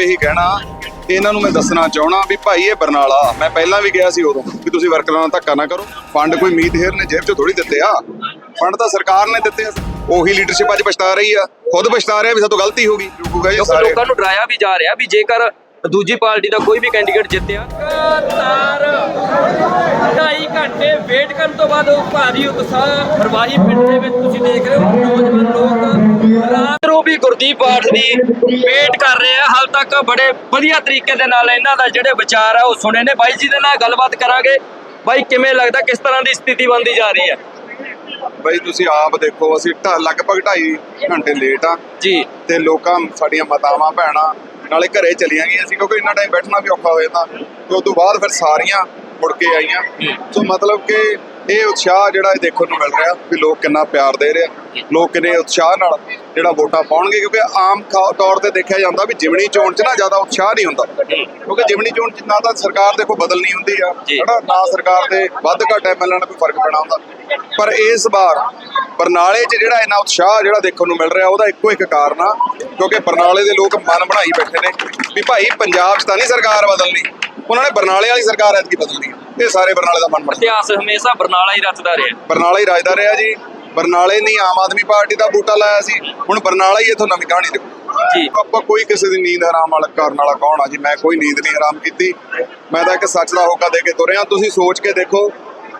ਇਹੀ ਕਹਿਣਾ ਇਹਨਾਂ ਨੂੰ ਮੈਂ ਦੱਸਣਾ ਚਾਹਣਾ ਵੀ ਭਾਈ ਇਹ ਬਰਨਾਲਾ ਮੈਂ ਪਹਿਲਾਂ ਵੀ ਗਿਆ ਸੀ ਉਦੋਂ ਵੀ ਤੁਸੀਂ ਵਰਕਰਾਂ ਨਾਲ ਧੱਕਾ ਨਾ ਕਰੋ। ਫੰਡ ਕੋਈ ਮੀਤ ਹੇਰ ਨੇ ਜੇਬ 'ਚ ਥੋੜੀ ਦਿੱਤੇ ਆ। ਫੰਡ ਤਾਂ ਸਰਕਾਰ ਨੇ ਦਿੱਤੇ ਆ। ਉਹੀ ਲੀਡਰਸ਼ਿਪ ਅੱਜ ਪਛਤਾ ਰਹੀ ਆ। ਖੁਦ ਪਛਤਾ ਰਿਹਾ ਵੀ ਸਾਤੋਂ ਗਲਤੀ ਹੋ ਗਈ। ਲੋਕਾਂ ਨੂੰ ਡਰਾਇਆ ਵੀ ਜਾ ਰਿਹਾ ਵੀ ਜੇਕਰ ਦੂਜੀ ਪਾਰਟੀ ਦਾ ਕੋਈ ਵੀ ਕੈਂਡੀਡੇਟ ਜਿੱਤਿਆ ਲਗਾਤਾਰ 2.5 ਘੰਟੇ ਵੇਟ ਕਰਨ ਤੋਂ ਬਾਅਦ ਉਹ ਭਾਰੀ ਉਤਸ਼ਾਹ ਫਰਵਾਹੀ ਪਿੰਡ ਦੇ ਵਿੱਚ ਤੁਸੀਂ ਦੇਖ ਰਹੇ ਹੋ। ਨੌਜਵਾਨ ਲੋਕ ਨੂੰ ਵੀ ਗੁਰਦੀਪ ਪਾਠ ਦੀ ਵੇਟ ਕਰ ਰਹੇ ਆ ਹਾਲ ਤੱਕ ਬੜੇ ਵਧੀਆ ਤਰੀਕੇ ਦੇ ਨਾਲ ਇਹਨਾਂ ਦਾ ਜਿਹੜੇ ਵਿਚਾਰ ਆ ਉਹ ਸੁਣੇ ਨੇ। ਬਾਈ ਜੀ ਦੇ ਨਾਲ ਗੱਲਬਾਤ ਕਰਾਂਗੇ। ਬਾਈ ਕਿਵੇਂ ਲੱਗਦਾ ਕਿਸ ਤਰ੍ਹਾਂ ਦੀ ਸਥਿਤੀ ਬਣਦੀ ਜਾ ਰਹੀ ਹੈ? ਬਈ ਤੁਸੀਂ ਆਪ ਦੇਖੋ ਅਸੀਂ ਲਗਭਗ 2.5 ਘੰਟੇ ਲੇਟ ਆ ਜੀ। ਤੇ ਲੋਕਾਂ ਸਾਡੀਆਂ ਮਾਤਾਵਾਂ ਭੈਣਾਂ ਨਾਲੇ ਘਰੇ ਚਲੀਆਂ ਗਈਆਂ ਸੀ ਕਿਉਂਕਿ ਇੰਨਾ ਟਾਈਮ ਬੈਠਣਾ ਵੀ ਔਖਾ ਹੋ ਜਾਂਦਾ ਤੇ ਉਸ ਤੋਂ ਬਾਅਦ ਫਿਰ ਸਾਰੀਆਂ ਮੁੜ ਕੇ ਆਈਆਂ। ਸੋ ਮਤਲਬ ਕਿ ਇਹ ਉਤਸ਼ਾਹ ਜਿਹੜਾ ਇਹ ਦੇਖਣ ਨੂੰ ਮਿਲ ਰਿਹਾ ਵੀ ਲੋਕ ਕਿੰਨਾ ਪਿਆਰ ਦੇ ਰਹੇ ਆ। ਲੋਕ ਕਿੰਨੇ ਉਤਸ਼ਾਹ ਨਾਲ ਜਿਹੜਾ ਵੋਟਾਂ ਪਾਉਣਗੇ ਕਿਉਂਕਿ ਆਮ ਤੌਰ ਤੇ ਦੇਖਿਆ ਜਾਂਦਾ ਵੀ ਜਿਮਣੀ ਚੋਣ 'ਚ ਨਾ ਜ਼ਿਆਦਾ ਉਤਸ਼ਾਹ ਨਹੀਂ ਹੁੰਦਾ। ਕਿਉਂਕਿ ਜਿਮਣੀ ਚੋਣ 'ਚ ਨਾ ਤਾਂ ਸਰਕਾਰ ਦੇਖੋ ਬਦਲਣੀ ਹੁੰਦੀ ਆ। ਹਨਾ? ਨਾ ਸਰਕਾਰ ਦੇ ਵੱਧ ਘੱਟ ਐਮਐਲਏ ਨਾਲ ਕੋਈ ਫ਼ਰਕ ਪੈਣਾ ਹੁੰਦਾ। ਪਰ ਇਸ ਵਾਰ ਬਰਨਾਲੇ 'ਚ ਜਿਹੜਾ ਇੰਨਾ ਉਤਸ਼ਾਹ ਜਿਹੜਾ ਦੇਖਣ ਨੂੰ ਮਿਲ ਰਿਹਾ ਉਹਦਾ ਇੱਕੋ ਇੱਕ ਕਾਰਨ ਆ ਕਿਉਂਕਿ ਬਰਨਾਲੇ ਦੇ ਲੋਕ ਮਨ ਬਣਾਈ ਬੈਠੇ ਨੇ ਵੀ ਭਾਈ ਪੰਜਾਬ 'ਚ ਤਾਂ ਨਹੀਂ ਸਰਕਾਰ ਬਦਲਣੀ। ਉਹਨਾਂ ਨੇ ਬਰਨਾਲੇ ਵਾਲੀ ਸਰਕਾਰ ਐਤਕੀ ਬਦਲਣੀ ਆ। ਇਹ ਸਾਰੇ ਬਰਨਾਲੇ ਦਾ ਮਨ ਬਣ ਇਤਿਹਾਸ ਹਮੇਸ਼ਾ ਬਰਨਾਲਾ ਹੀ ਰਚਦਾ ਰਿਹਾ। ਬਰਨਾਲਾ ਹੀ ਰਾਜਦਾ ਰਿਹਾ ਜੀ। ਬਰਨਾਲੇ ਨਹੀਂ ਆਮ ਆਦਮੀ ਪਾਰਟੀ ਦਾ ਬੂਟਾ ਲਾਇਆ ਸੀ। ਹੁਣ ਬਰਨਾਲਾ ਹੀ ਇਥੋਂ ਨਵੀਂ ਕਹਾਣੀ ਦੇਖੋ। ਜੀ। ਆਪਾਂ ਕੋਈ ਕਿਸੇ ਦੀ ਨੀਂਦ ਹਰਾਮ ਵਾਲਾ ਕਰਨ ਵਾਲਾ ਕੌਣ ਆ ਜੀ? ਮੈਂ ਕੋਈ ਨੀਂਦ ਨਹੀਂ ਹਰਾਮ ਕੀਤੀ। ਮੈਂ ਤਾਂ ਇੱਕ ਸੱਚ ਦਾ ਹੋਕਾ ਦੇ ਕੇ ਤੁਰਿਆ। ਤੁਸੀਂ ਸੋਚ ਕੇ ਦੇਖੋ।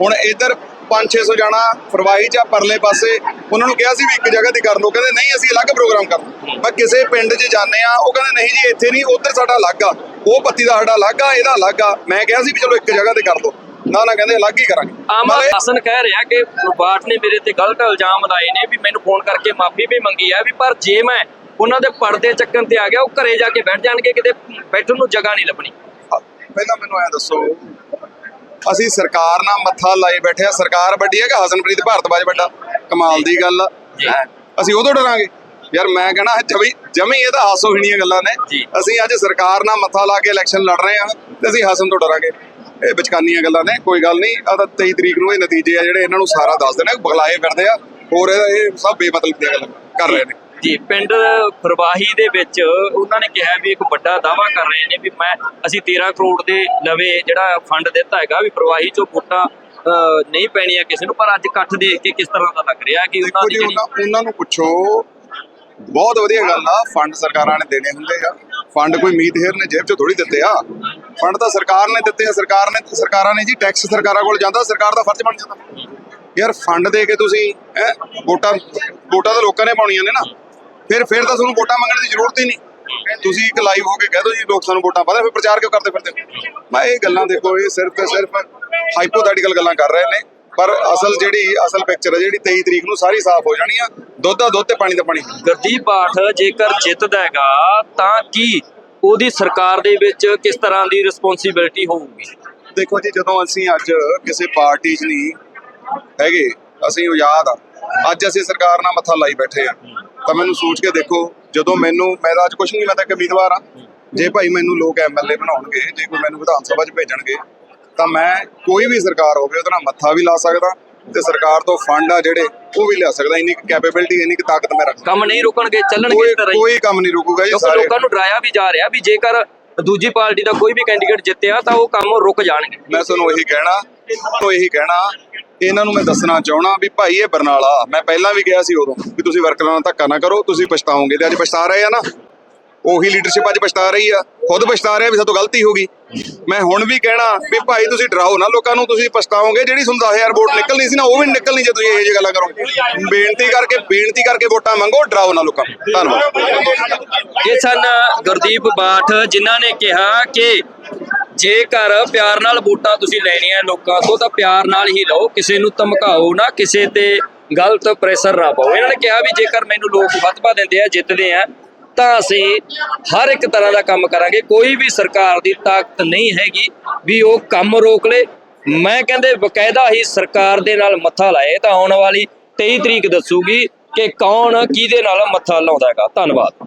ਹੁਣ ਇੱਧਰ 5-600 ਜਾਣਾ ਫਰਵਾਈ ਚ ਆ ਪਰਲੇ ਪਾਸੇ। ਉਹਨਾਂ ਨੂੰ ਕਿਹਾ ਸੀ ਵੀ ਇੱਕ ਜਗ੍ਹਾ ਤੇ ਕਰ ਲਓ। ਕਹਿੰਦੇ ਨਹੀਂ ਅਸੀਂ ਅਲੱਗ ਪ੍ਰੋਗਰਾਮ ਕਰਨਾ। ਮੈਂ ਕਿਸੇ ਪਿੰਡ 'ਚ ਜਾਂਦੇ ਆ। ਉਹ ਕਹਿੰਦੇ ਨਹੀਂ ਜੀ ਇੱਥੇ ਨਹੀਂ ਉੱਧਰ ਸਾਡਾ ਅਲੱਗ ਆ। ਉਹ ਪੱਤੀ ਦਾ ਸਾਡਾ ਅਲੱਗ ਆ ਇਹਦਾ ਅਲੱਗ ਆ। ਮੈਂ ਕਿਹਾ ਸੀ ਵੀ ਚਲੋ ਇੱਕ ਜਗ੍ਹਾ ਤੇ ਕਰ ਲਓ ਨਾ ਨਾ ਕਹਿੰਦੇ ਅਲੱਗ ਹੀ ਕਰਾਂਗੇ। ਆਮ ਹਾਸਨ ਕਹਿ ਰਿਹਾ ਕਿ ਬਾਟ ਨੇ ਮੇਰੇ ਤੇ ਗਲਤ ਇਲਜ਼ਾਮ ਲਾਏ ਨੇ ਵੀ ਮੈਨੂੰ ਫੋਨ ਕਰਕੇ ਮਾਫੀ ਵੀ ਮੰਗੀ ਹੈ ਵੀ ਪਰ ਜੇ ਮੈਂ ਉਹਨਾਂ ਦੇ ਪਰਦੇ ਚੱਕਣ ਤੇ ਆ ਗਿਆ ਉਹ ਘਰੇ ਜਾ ਕੇ ਬੈਠ ਜਾਣਗੇ ਕਿਤੇ ਬੈਠਣ ਨੂੰ ਜਗ੍ਹਾ ਨਹੀਂ ਲੱਭਣੀ। ਪਹਿਲਾਂ ਮੈਨੂੰ ਐ ਦੱਸੋ ਅਸੀਂ ਸਰਕਾਰ ਨਾਲ ਮੱਥਾ ਲਾਈ ਬੈਠੇ ਆ। ਸਰਕਾਰ ਵੱਡੀ ਹੈ ਕਿ ਹਸਨਪ੍ਰੀਤ ਭਾਰਤਵਾਜ ਵੱਡਾ? ਕਮਾਲ ਦੀ ਗੱਲ ਆ? ਅਸੀਂ ਉਦੋਂ ਡਰਾਂਗੇ। ਯਾਰ ਮੈਂ ਕਹਣਾ ਜਮੀ ਜਮੀ ਇਹ ਤਾਂ ਹਾਸੋਹੀਣੀਆਂ ਗੱਲਾਂ ਨੇ। ਅਸੀਂ ਅੱਜ ਸਰਕਾਰ ਨਾਲ ਮੱਥਾ ਲਾ ਕੇ ਇਲੈਕਸ਼ਨ ਲੜ ਰਹੇ ਹਾਂ ਤੇ ਅਸੀਂ ਹਸਨ ਤੋਂ ਡਰਾਂਗੇ। ਇਹ ਵਿਚਕਾਨੀਆਂ ਗੱਲਾਂ ਨੇ ਕੋਈ ਗੱਲ ਨਹੀਂ। ਆ ਤਾਂ 23 ਤਰੀਕ ਨੂੰ ਇਹ ਨਤੀਜੇ ਆ ਜਿਹੜੇ ਇਹਨਾਂ ਨੂੰ ਸਾਰਾ ਦੱਸ ਦੇਣਾ ਬਗਲਾਏ ਫਿਰਦੇ ਆ। ਹੋਰ ਇਹ ਸਭ ਬੇਮਤਲਬ ਦੀਆਂ ਗੱਲਾਂ ਕਰ ਰਹੇ ਨੇ। ਜੀ ਪਿੰਡ ਫਰਵਾਹੀ ਦੇ ਵਿੱਚ ਉਹਨਾਂ ਨੇ ਕਿਹਾ ਵੀ ਇੱਕ ਵੱਡਾ ਦਾਵਾ ਕਰ ਰਹੇ ਨੇ ਵੀ ਮੈਂ ਅਸੀਂ 13 ਕਰੋੜ ਦੇ ਲਵੇ ਜਿਹੜਾ ਫੰਡ ਦਿੱਤਾ ਹੈਗਾ ਵੀ ਫਰਵਾਹੀ ਚੋਂ ਵੋਟਾਂ ਨਹੀਂ ਪੈਣੀਆਂ ਕਿਸੇ ਨੂੰ ਪਰ ਅੱਜ ਇਕੱਠ ਦੇਖ ਕੇ ਕਿਸ ਤਰ੍ਹਾਂ ਦਾ ਲੱਗ ਰਿਹਾ ਕਿ ਦੀ ਉਹਨਾਂ ਨੂੰ ਪੁੱਛੋ ਬਹੁਤ ਵਧੀਆ ਗੱਲ ਆ। ਫੰਡ ਸਰਕਾਰਾਂ ਨੇ ਦੇਣੇ ਹੁੰਦੇ ਆ। ਫੰਡ ਕੋਈ ਮੀਤ ਹੇਰ ਨੇ ਜੇਬ 'ਚ ਥੋੜੀ ਦਿੱਤੇ ਆ। ਫੰਡ ਤਾਂ ਸਰਕਾਰ ਨੇ ਦਿੱਤੇ ਆ। ਸਰਕਾਰ ਨੇ ਸਰਕਾਰਾਂ ਨੇ ਜੀ ਟੈਕਸ ਸਰਕਾਰਾਂ ਕੋਲ ਜਾਂਦਾ, ਸਰਕਾਰ ਦਾ ਫਰਜ਼ ਬਣ ਜਾਂਦਾ। ਯਾਰ ਫੰਡ ਦੇ ਕੇ ਤੁਸੀਂ, ਹੈ, ਵੋਟਾਂ ਵੋਟਾਂ ਤਾਂ ਲੋਕਾਂ ਨੇ ਪਾਉਣੀਆਂ ਨੇ ਨਾ। ਫਿਰ ਫਿਰ ਤਾਂ ਤੁਹਾਨੂੰ ਵੋਟਾਂ ਮੰਗਣ ਦੀ ਜ਼ਰੂਰਤ ਹੀ ਨਹੀਂ। ਤੁਸੀਂ ਇੱਕ ਲਾਈਵ ਹੋ ਕੇ ਕਹਿ ਦਿਓ ਜੀ, ਲੋਕ ਸਾਨੂੰ ਵੋਟਾਂ ਪਾਦੇ ਫਿਰ ਪ੍ਰਚਾਰ ਕਿਉਂ ਕਰਦੇ ਫਿਰਦੇ ਮੈਂ ਇਹ ਗੱਲਾਂ ਦੇਖੋ, ਇਹ ਸਿਰਫ ਤੇ ਸਿਰਫ ਹਾਈਪੋਥੈਟੀਕਲ ਗੱਲਾਂ ਕਰ ਰਹੇ ਨੇ। ਪਰ ਅਸਲ ਜਿਹੜੀ ਅਸਲ ਪਿਕਚਰ ਹੈ ਜਿਹੜੀ 23 ਤਰੀਕ ਨੂੰ ਸਾਰੀ ਸਾਫ਼ ਹੋ ਜਾਣੀ ਆ। ਦੁੱਧ ਦਾ ਦੁੱਧ ਤੇ ਪਾਣੀ ਦਾ ਪਾਣੀ। ਗੁਰਦੀਪ ਬਾਠ ਜੇਕਰ ਜਿੱਤਦਾ ਹੈਗਾ ਤਾਂ ਕੀ ਉਹਦੀ ਸਰਕਾਰ ਦੇ ਵਿੱਚ ਕਿਸ ਤਰ੍ਹਾਂ ਦੀ ਰਿਸਪੌਂਸਿਬਿਲਟੀ ਹੋਊਗੀ? ਦੇਖੋ ਜੀ ਜਦੋਂ ਅਸੀਂ ਅੱਜ ਕਿਸੇ ਪਾਰਟੀ 'ਚ ਨਹੀਂ ਹੈਗੇ ਅਸੀਂ ਆਜ਼ਾਦ ਆ। ਅੱਜ ਅਸੀਂ ਸਰਕਾਰ ਨਾਲ ਮੱਥਾ ਲਾਈ ਬੈਠੇ ਆ। ਤਾਂ ਮੈਨੂੰ ਸੋਚ ਕੇ ਦੇਖੋ ਜਦੋਂ ਮੈਨੂੰ ਮੈਂ ਤਾਂ ਅੱਜ ਕੁਝ ਨਹੀਂ ਮੈਂ ਤਾਂ ਇੱਕ ਉਮੀਦਵਾਰ ਆ। ਜੇ ਭਾਈ ਮੈਨੂੰ ਲੋਕ ਐਮਐਲਏ ਬਣਾਉਣਗੇ ਜੇ ਕੋਈ ਮੈਨੂੰ ਵਿਧਾਨ ਸਭਾ 'ਚ ਭੇਜਣਗੇ ਤਾਂ ਮੈਂ ਕੋਈ ਵੀ ਸਰਕਾਰ ਹੋਵੇ ਉਹਦੇ ਨਾਲ ਮੱਥਾ ਵੀ ਲਾ ਸਕਦਾ ਤੇ ਸਰਕਾਰ ਤੋਂ ਫੰਡ ਆ ਜਿਹੜੇ ਉਹ ਵੀ ਲਿਆ ਸਕਦਾ। ਇੰਨੀ ਕੈਪੇਬਿਲਿਟੀ ਇੰਨੀ ਤਾਕਤ ਮੈਂ ਰੱਖਦਾ ਕੰਮ ਨਹੀਂ ਰੁਕਣਗੇ ਚੱਲਣਗੇ ਇਸ ਤਰ੍ਹਾਂ ਹੀ। ਕੋਈ ਕੰਮ ਨਹੀਂ ਰੁਕੂਗਾ ਜੀ ਸਾਰੇ। ਲੋਕਾਂ ਨੂੰ ਡਰਾਇਆ ਵੀ ਜਾ ਰਿਹਾ ਵੀ ਜੇਕਰ ਦੂਜੀ ਪਾਰਟੀ ਦਾ ਕੋਈ ਵੀ ਕੈਂਡੀਡੇਟ ਜਿੱਤਿਆ ਤਾਂ ਉਹ ਕੰਮ ਰੁਕ ਜਾਣਗੇ। ਮੈਂ ਤੁਹਾਨੂੰ ਇਹੀ ਕਹਿਣਾ ਤੁਹਾਨੂੰ ਇਹੀ ਕਹਿਣਾ ਇਹਨਾਂ ਨੂੰ ਮੈਂ ਦੱਸਣਾ ਚਾਹਣਾ ਵੀ ਭਾਈ ਇਹ ਬਰਨਾਲਾ ਮੈਂ ਪਹਿਲਾਂ ਵੀ ਗਿਆ ਸੀ ਉਦੋਂ ਵੀ ਤੁਸੀਂ ਵਰਕਰਾਂ ਨਾਲ ਧੱਕਾ ਨਾ ਕਰੋ ਤੁਸੀਂ ਪਛਤਾਓਗੇ ਤੇ ਅੱਜ ਪਛਤਾ ਰਹੇ ਆ ਨਾ। ਉਹੀ ਲੀਡਰਸ਼ਿਪ ਅੱਜ ਪਛਤਾ ਰਹੀ ਆ, ਖੁਦ ਪਛਤਾ ਰਿਹਾ ਵੀ ਸਾਤੋਂ ਗਲਤੀ ਹੋ ਗਈ। ਮੈਂ ਹੁਣ ਵੀ ਕਹਿਣਾ ਵੀ ਭਾਈ ਤੁਸੀਂ ਡਰਾਓ ਨਾ, ਲੋਕਾਂ ਨੂੰ ਤੁਸੀਂ ਪਛਤਾਓਗੇ, ਜਿਹੜੀ ਤੁਹਾਨੂੰ 10000 ਵੋਟ ਨਿਕਲਣੀ ਸੀ ਨਾ, ਉਹ ਵੀ ਨਿਕਲਣੀ ਜੇ ਤੁਸੀਂ ਇਹੋ ਜਿਹੀ ਗੱਲਾਂ ਕਰੋਗੇ। ਬੇਨਤੀ ਕਰਕੇ ਬੇਨਤੀ ਕਰਕੇ ਵੋਟਾਂ ਮੰਗੋ, ਡਰਾਓ ਨਾ ਲੋਕਾਂ ਨੂੰ। ਧੰਨਵਾਦ। ਇਹ ਸਨ ਗੁਰਦੀਪ ਬਾਠ, ਜਿਨ੍ਹਾਂ ਨੇ ਕਿਹਾ ਕਿ ਜੇਕਰ ਪਿਆਰ ਨਾਲ ਵੋਟਾਂ ਤੁਸੀਂ ਲੈਣੀਆਂ ਲੋਕਾਂ ਤੋਂ, ਤਾਂ ਪਿਆਰ ਨਾਲ ਹੀ ਲਓ, ਕਿਸੇ ਨੂੰ ਧਮਕਾਓ ਨਾ, ਕਿਸੇ ਤੇ ਗਲਤ ਪ੍ਰੈਸ਼ਰ ਨਾ ਪਾਓ। ਇਹਨਾਂ ਨੇ ਕਿਹਾ ਵੀ ਜੇਕਰ ਮੈਨੂੰ ਲੋਕ ਵਤਵਾ ਦਿੰਦੇ ਆ, ਜਿੱਤਦੇ ਆ ਤਾਂ ਅਸੀਂ ਹਰ ਇੱਕ ਤਰ੍ਹਾਂ ਦਾ ਕੰਮ ਕਰਾਂਗੇ। ਕੋਈ ਵੀ ਸਰਕਾਰ ਦੀ ਤਾਕਤ ਨਹੀਂ ਹੈਗੀ ਵੀ ਉਹ ਕੰਮ ਰੋਕ ਲੇ। ਮੈਂ ਕਹਿੰਦੇ ਬਕਾਇਦਾ ਹੀ ਸਰਕਾਰ ਦੇ ਨਾਲ ਮੱਥਾ ਲਾਏ ਤਾਂ ਆਉਣ ਵਾਲੀ 23 ਤਰੀਕ ਦੱਸੂਗੀ ਕਿ ਕੌਣ ਕਿਹਦੇ ਨਾਲ ਮੱਥਾ ਲਾਉਂਦਾ ਹੈਗਾ। ਧੰਨਵਾਦ।